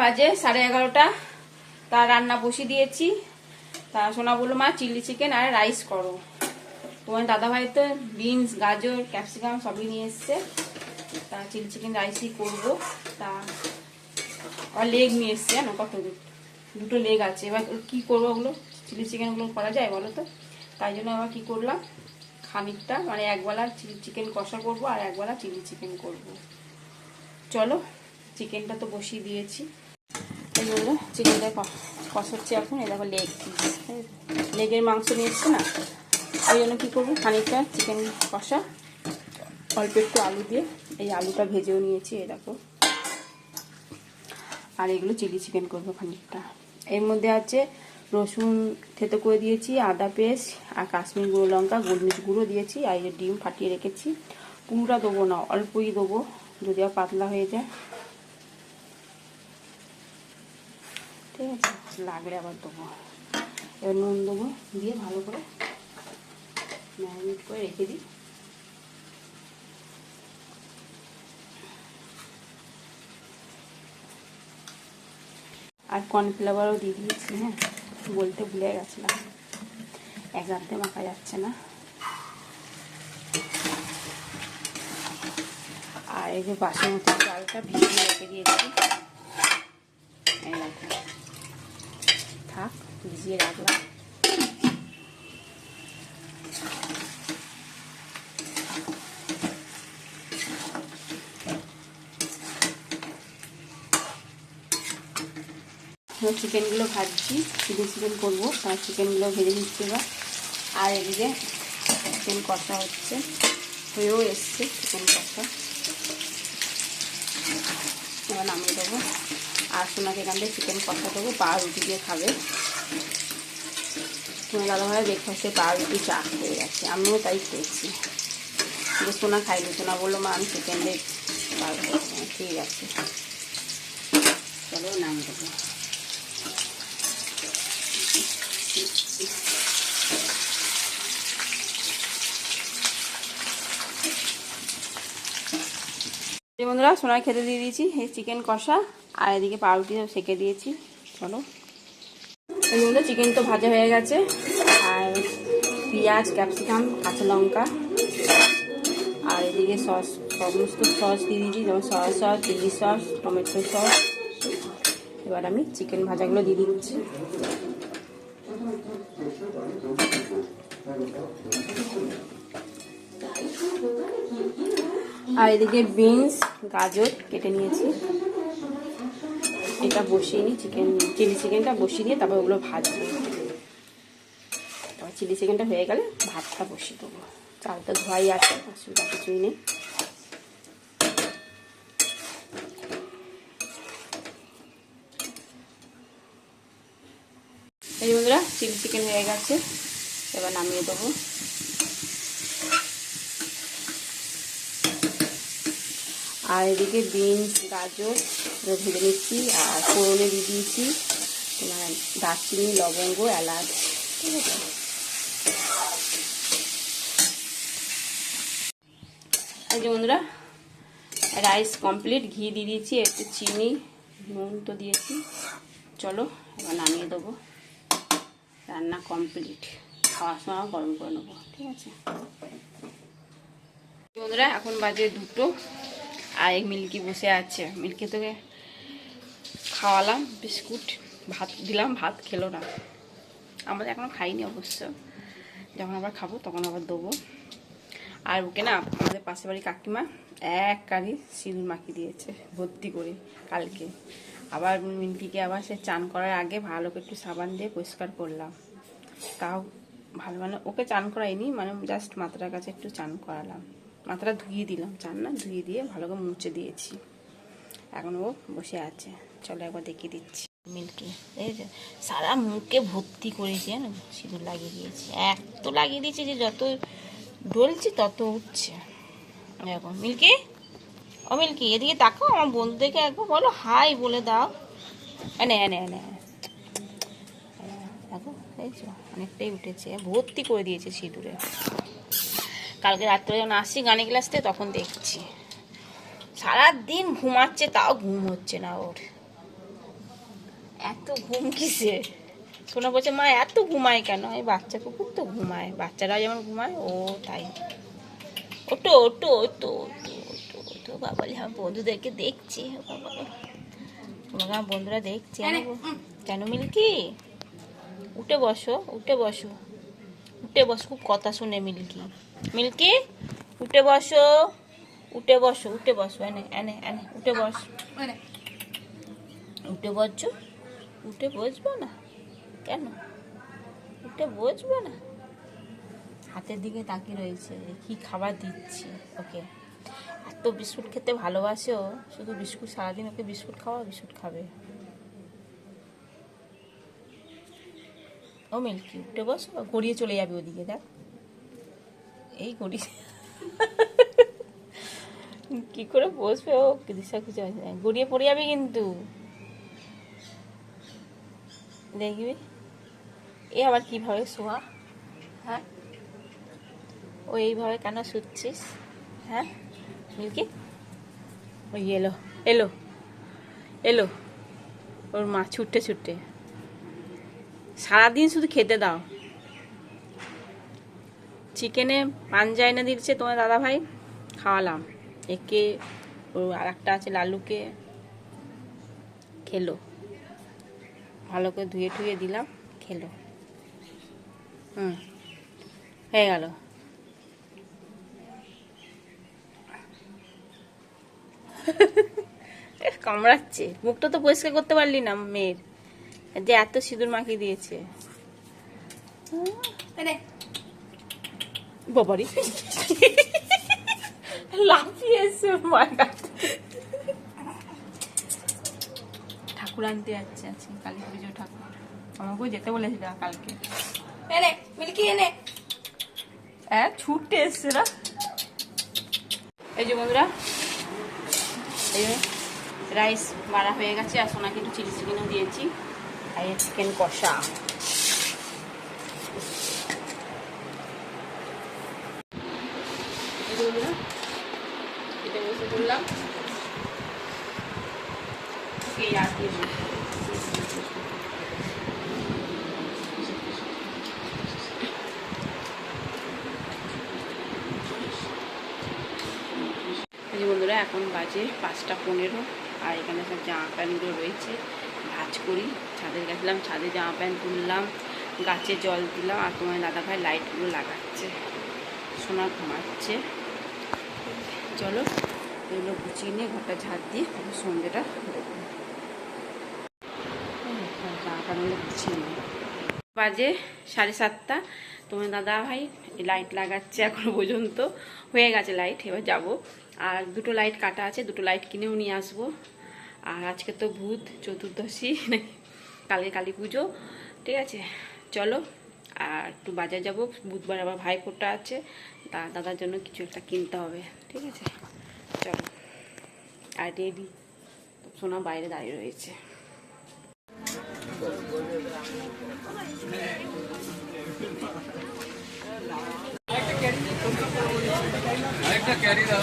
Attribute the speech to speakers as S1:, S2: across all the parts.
S1: বাজে, সাড়ে এগারোটা। তা রান্না বসিয়ে দিয়েছি। তা সোনা বলল, মা, চিলি চিকেন আর রাইস করো। তোমার দাদাভাই তো বিনস, গাজর, ক্যাপসিকাম সবই নিয়ে এসছে। তা চিলি চিকেন রাইসই করব। তা আর লেগ নিয়ে এসছে, জানো কত দুটো লেগ আছে। এবার কি করব ওগুলো চিলি চিকেনগুলো করা যায় বলো তো? তাই জন্য আবার কি করলাম? খানিকটা মানে একবেলা চিলি চিকেন কষা করব আর একবেলা চিলি চিকেন করব। চলো, চিকেনটা তো বসিয়ে দিয়েছি। এই জন্য চিকেনটা কষাচ্ছি এখন, এই দেখো লেগ লেগের মাংস নিয়ে না? ওই জন্য কী করব? খানিকটা চিকেন কষা, অল্প একটু আলু দিয়ে, এই আলুটা ভেজেও নিয়েছি, এই দেখো। আর এগুলো চিলি চিকেন করব খানিকটা। এর মধ্যে আছে রসুন থেতো করে দিয়েছি, আদা পেস্ট, আর কাশ্মীর গুঁড়ো লঙ্কা, গোলমরিচ গুঁড়ো দিয়েছি, আর ডিম ফাটিয়ে রেখেছি। পুরোটা দেবো না, অল্পই দেবো, যদি আর পাতলা হয়ে যায়। ঠিক আছে? লাগলে আবার দেবো। এবার নুন দেবো, দিয়ে ভালো করে ম্যারিনেট করে রেখে দিই। আর কর্নফ্লাওয়ারও দিয়ে দিয়েছি হ্যাঁ? বলতে ভুলে গেছিলাম। এক হাতে মাখা যাচ্ছে না। আর এই যে বাসমতি চালটা ভিজিয়ে রেখে দিয়েছি। এই থাক, ভিজিয়ে রাখলাম। চিকেনগুলো ভাজছি চিলি চিকেন করব তার চিকেনগুলো ভেজে নিচ্ছি এবার। আর এদিকে চিকেন কষা হচ্ছে, হয়েও এসছে চিকেন কষা। এবার নামিয়ে দেবো। আর সোনাকে এখান থেকে চিকেন কষা দেবো পা রুটি দিয়ে খাবে। তোমার দাদাভাই ব্রেকফাস্টে পা রুটি চা হয়ে গেছে, আমিও তাই খেয়েছি। যে সোনা খাইনি সোনা বলল, মা, আমি চিকেন দিয়ে ঠিক আছে। চলো নাম দেবো। এই বন্ধুরা সোনায় খেতে দিয়ে দিয়েছি, এই চিকেন কষা, আর এদিকে পাউরুটি সেকে দিয়েছি। চলো। এই বন্ধু চিকেন তো ভাজা হয়ে গেছে, আর পেঁয়াজ ক্যাপসিকাম কাঁচা লঙ্কা, আর এদিকে সস, সমস্ত সস দিয়ে দিয়েছি, যেমন soya sauce chilli sauce tomato sauce এবার আমি চিকেন ভাজাগুলো দিয়ে দিচ্ছি। আর এদিকে বিনস, গাজর কেটে নিয়েছি। এটা বসিয়ে নিই চিকেন চিলি চিকেনটা বসিয়ে দিয়ে তারপর ওগুলো ভাজবো। তারপর চিলি চিকেনটা হয়ে গেলে ভাতটা বসিয়ে দেবো। চালটা ধোয়াই আছে, অসুবিধা কিছুই নেই। এই বন্ধুরা চিলি চিকেন হয়ে গেছে। এবার নামিয়ে দেবো। আর এদিকে বিনস, গাজর ভেজে নিচ্ছি, আর ফোড়নে দিয়ে দিয়েছি তোমার দারচিনি, লবঙ্গ, এলাচ, ঠিক আছে? বন্ধুরা, রাইস কমপ্লিট, ঘি দিয়ে দিয়েছি, একটু চিনি, নুন তো দিয়েছি। চলো, এবার নামিয়ে দেবো। রান্না কমপ্লিট। খাওয়ার সময় গরম করে নেব, ঠিক আছে? বন্ধুরা, এখন বাজে দুটো। আর মিল্কি বসে আছে। মিল্কি তোকে খাওয়ালাম, বিস্কুট, ভাত দিলাম, ভাত খেলো না। আমরা এখনও খাইনি অবশ্য। যখন আবার খাব তখন আবার দেবো। আর ওকে না আমাদের পাশের বাড়ি কাকিমা এক কারি সিঁদুর মাখি দিয়েছে, ভর্তি করে কালকে। আবার মিল্কিকে আবার সে চান করার আগে ভালো করে একটু সাবান দিয়ে পরিষ্কার করলাম। তাও ভালো মানে ওকে চান করাইনি মানে জাস্ট মাথাটার কাছে একটু চান করালাম। মাথাটা ধুয়ে দিলাম, চান না? ধুয়ে দিয়ে ভালো করে মুছে দিয়েছি। এখন ও বসে আছে। চলো একবার দেখিয়ে দিচ্ছি। মিল্কি, এই যে সারা মুখে ভর্তি করেছি, জানো? সিঁদুর লাগিয়ে দিয়েছি। এত লাগিয়ে দিয়েছি যে যত ডলছি তত উঠছে। দেখো, মিল্কি? ও মিল্কি, এদিকে তাকো আমার বন্ধুদেরকে একবার বলো হাই বলে দাও। এনে এনে এনে দেখো দেখছ অনেকটাই উঠেছে। ভর্তি করে দিয়েছে সিঁদুরে। কালকে রাত্রে যখন আসছি গানে ক্লাস থেকে তখন দেখছি। সারাদিন ঘুমাচ্ছে তাও ঘুম হচ্ছে না ওর। এত ঘুম কিসে? শোনা বলছে মা এত ঘুমায় কেন? এই বাচ্চা কুকুর তো ঘুমায়। বাচ্চারা যেমন ঘুমায় ও তাই। ওটো ওটো ওটো ওটো ওটো ওটো বাবা হ্যাঁ বন্ধুদেরকে দেখছি বাবা তোমাকে আমার বন্ধুরা দেখছে? কেন মিল্কি? উঠে বসো উঠে বসো। উঠে বস খুব কথা শুনে মিল্কি। মিল্কি উঠে বসো উঠে বসো উঠে বসো এনে এনে এনে উঠে বস। উঠে বসছো? উঠে বসবো না? কেন? উঠে বসবো না? হাতের দিকে তাকিয়ে রয়েছে কি খাবার দিচ্ছি? ওকে। এত বিস্কুট খেতে ভালোবাসে? ও শুধু বিস্কুট সারাদিন ওকে বিস্কুট খাওয়া বিস্কুট খাবে। ও মিল্কি উঠে বসো গড়িয়ে চলে যাবে ওদিকে, দেখ। এই গড়িয়ে কি করে বসবে ও? দিশা খুঁজে না। গড়িয়ে পড়ে যাবে কিন্তু। দেখবি। এ আবার কীভাবে শোয়া? হ্যাঁ? ও এইভাবে কেন শুচ্ছিস? হ্যাঁ? মিল্কি? ওই এলো এলো এলো। ওর মা ছুটতে ছুটতে। সারাদিন শুধু খেতে দাও। চিকেনে পাঞ্জা এনে দিচ্ছে তোমার দাদা ভাই খাওয়ালাম। একে, ও আর একটা আছে লালুকে খেলো। ভালো করে ধুয়ে টুয়ে দিলাম, খেলো। হুম, হয়ে গেল। কামড়াচ্ছে। মুখটা তো পরিষ্কার করতে পারলি না মেয়ের। যে এত সিঁদুর মাখিয়ে দিয়েছে। বাবারি লাফিয়ে এসছে ওর মায়ের কাছ ঠাকুর আনতে যাচ্ছে আজকে কালী পুজো ঠাকুর। আমাকেও যেতে বলেছিল কালকে।
S2: এনে মিল্কি এনে
S1: হ্যাঁ ছুটতে এসছে না। এই যে বন্ধুরা এই রাইস বাড়া হয়ে গেছে আর সোনাকে একটু চিলি চিকেনও দিয়েছি। আর চিকেন কষা। বন্ধুরা এখন বাজে পাঁচটা পনেরো আর এখানে সব জামা প্যান্টগুলো রয়েছে। ভাজ করি। ছাদে গেছিলাম, ছাদে জামা প্যান্ট তুললাম, গাছে জল দিলাম আর তোমার দাদা ভাই লাইটগুলো লাগাচ্ছে, সোনা ঘুমাচ্ছে। চলো, এগুলো গুছিয়ে নিয়ে ঘরটা ঝাড় দিয়ে সন্ধ্যেটা গুছিয়ে বাজে সাড়ে সাতটা, তোমার দাদা ভাই লাইট লাগাচ্ছে এখনও পর্যন্ত। হয়ে গেছে লাইট, এবার যাব। আর দুটো লাইট কাটা আছে, দুটো লাইট কিনেও নিয়ে আসব। আর আজকে তো ভূত চতুর্দশী, নাকি কালকে কালী পুজো, ঠিক আছে? চলো, আর একটু বাজার যাব। বুধবার আবার ভাইফোঁটা আছে, তা দাদার জন্য কিছু একটা কিনতে হবে, ঠিক আছে? চলো। আর রেডি সোনা বাইরে দাঁড়িয়ে রয়েছে।
S3: একটা ক্যারি দাও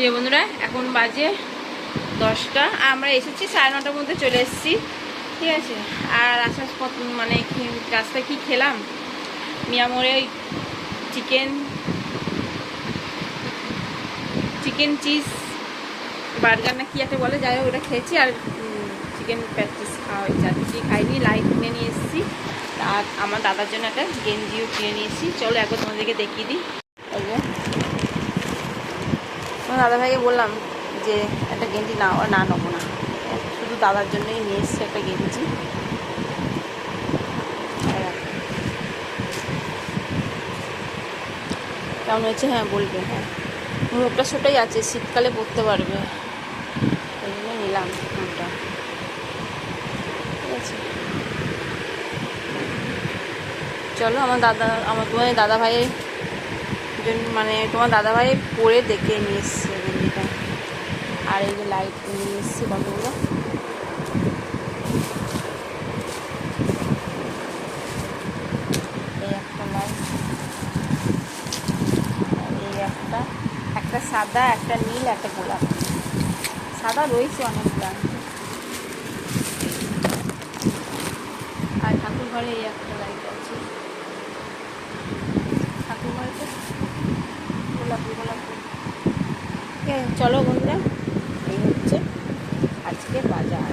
S1: এই বন্ধুরা, এখন বাজে দশটা। আমরা এসেছি, সাড়ে নটার মধ্যে চলে এসেছি। ঠিক আছে? আর আসার পথ মানে রাস্তায় কি খেলাম? মিয়ামোড়ে ওই চিকেন চিকেন চিজ, বার্গার না কি একটা বলে, যাই ওটা খেয়েছি। আর চিকেন প্যাটিস খাওয়া কিছুই খাইনি, লাইট কিনে নিয়ে এসেছি। আর আমার দাদার জন্য একটা গেঞ্জিও কিনে নিয়ে এসেছি চলো একবার তোমাদেরকে দেখিয়ে দিই। ওই আমার দাদা ভাইকে বললাম যে, একটা গেঞ্জি না না নেব না। শুধু দাদার জন্যই নিয়ে এসছে একটা গেঞ্জি। কেমন হয়েছে? হ্যাঁ বলবে। হ্যাঁ। মুখটা ছোটোই আছে, শীতকালে পরতে পারবে। দিলাম ওটা ঠিক আছে। চলো, আমার দাদা, আমার তোমার দাদা ভাইয়ের জন্য মানে তোমার দাদা ভাই পরে দেখে নিয়ে এসছে গেঞ্জিটা আর এই যে লাইট নিয়ে এসছি কতগুলো একটা সাদা, একটা নীল, একটা গোলাপ। সাদা রয়েছে অনেকটা। আর ঠাকুর ঘরে এই একটা লাইট আছে ঠাকুর ঘরেতে আছে চলো বন্ধুরা, এই হচ্ছে আজকে বাজার।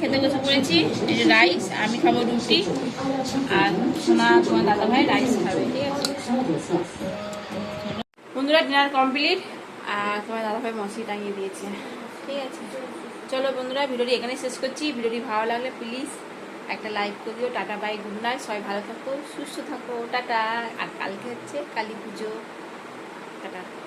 S1: খেতে বসে পড়েছি। এই যে রাইস আমি খাব রুটি, আর সোনা তোমার দাদা ভাই রাইস খাবে, ঠিক আছে? বন্ধুরা ডিনার কমপ্লিট আর তোমার দাদা ভাই মশি টাঙিয়ে দিয়েছে, ঠিক আছে? চলো বন্ধুরা, ভিডিওটি এখানে শেষ করছি। ভিডিওটি ভালো লাগলে প্লিজ একটা লাইক করে দিও টাটা, বাই, গুড নাইট, সবাই ভালো থাকো, সুস্থ থাকো, টাটা। আর কালকে হচ্ছে কালী পুজো। টাটা।